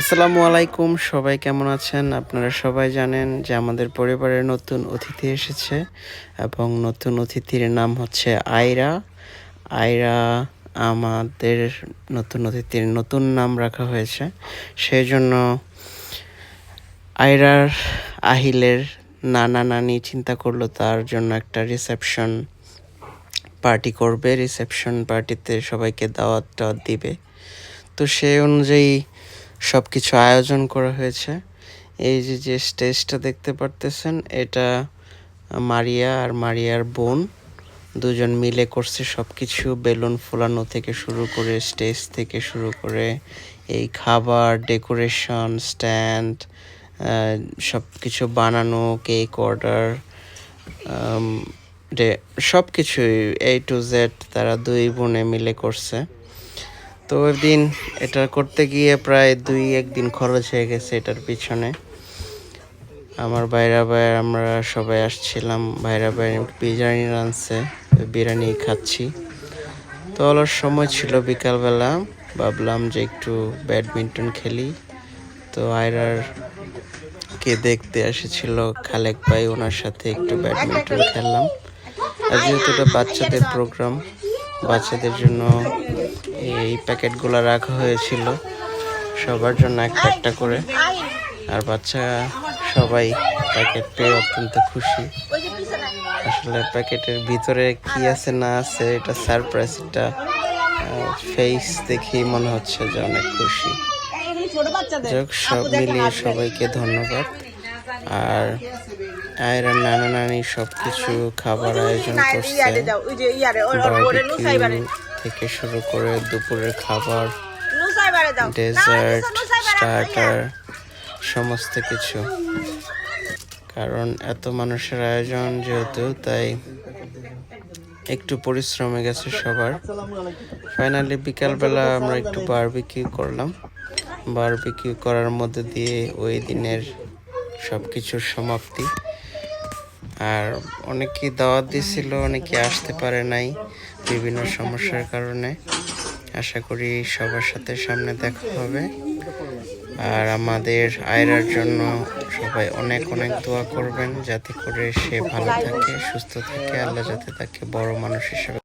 আসসালামু আলাইকুম, সবাই কেমন আছেন? আপনারা সবাই জানেন যে আমাদের পরিবারের নতুন অতিথি এসেছে এবং নতুন অতিথির নাম হচ্ছে আয়রা। আয়রা আমাদের নতুন অতিথির নতুন নাম রাখা হয়েছে। সেই জন্য আয়রার আহিলের নানা নানি চিন্তা করল, তার জন্য একটা রিসেপশন পার্টি করবে। রিসেপশন পার্টিতে সবাইকে দাওয়াত টাওয়াত দিবে। তো সেই অনুযায়ী সব কিছু আয়োজন করা হয়েছে। এই যে যে স্টেজটা দেখতে পারতেছেন, এটা মারিয়া আর মারিয়ার বোন। দুজন মিলে করছে সব কিছু বেলুন ফোলানো থেকে শুরু করে, স্টেজ থেকে শুরু করে, এই খাবার, ডেকোরেশন, স্ট্যান্ড সব কিছু বানানো, কেক অর্ডার সব কিছুই এ টু জেড তারা দুই বোনে মিলে করছে। তো ওই দিন এটা করতে গিয়ে প্রায় দুই একদিন খরচ হয়ে গেছে এটার পিছনে। আমার বাইরা বাইরে আমরা সবাই আসছিলাম বাইরা বাইরে বিরিয়ানি রাঁধছে বিরিয়ানি খাচ্ছি। তো অলস সময় ছিল বিকালবেলা, ভাবলাম যে একটু ব্যাডমিন্টন খেলি। তো আয়রার কে দেখতে এসেছিল, খালেক ভাই, ওনার সাথে একটু ব্যাডমিন্টন খেললাম। আর যেহেতু বাচ্চাদের প্রোগ্রাম বাচ্চাদের জন্য এই প্যাকেটগুলো রাখা হয়েছিল সবার জন্য একটা একটা করে। আর বাচ্চা সবাই প্যাকেট পেয়ে অত্যন্ত খুশি। আসলে প্যাকেটের ভিতরে কি আছে না আছে এটা সারপ্রাইজ এটা ফেস দেখেই মনে হচ্ছে যে অনেক খুশি। যাক সব মিলিয়ে সবাইকে ধন্যবাদ। আর আয়রা নানা নানি সব কিছু খাবার আয়োজন করছে। থেকে শুরু করে দুপুরের খাবার, ডেজার্ট, স্টার্টার, সমস্ত কিছু। কারণ এত মানুষের আয়োজন যেহেতু, তাই একটু পরিশ্রমে গেছে সবার। ফাইনালি বিকালবেলা আমরা একটু বারবিকিউ করলাম। বারবিকিউ করার মধ্যে দিয়ে ওই দিনের সব কিছুর সমাপ্তি। আর অনেকে দাওয়াত দিয়েছিল, অনেকে আসতে পারে নাই বিভিন্ন সমস্যার কারণে। আশা করি সবার সাথে সামনে দেখা হবে। আর আমাদের আয়রার জন্য সবাই অনেক অনেক দোয়া করবেন, যাতে করে সে ভালো থাকে, সুস্থ থাকে, আল্লাহ যাতে তাকে বড় মানুষ হিসেবে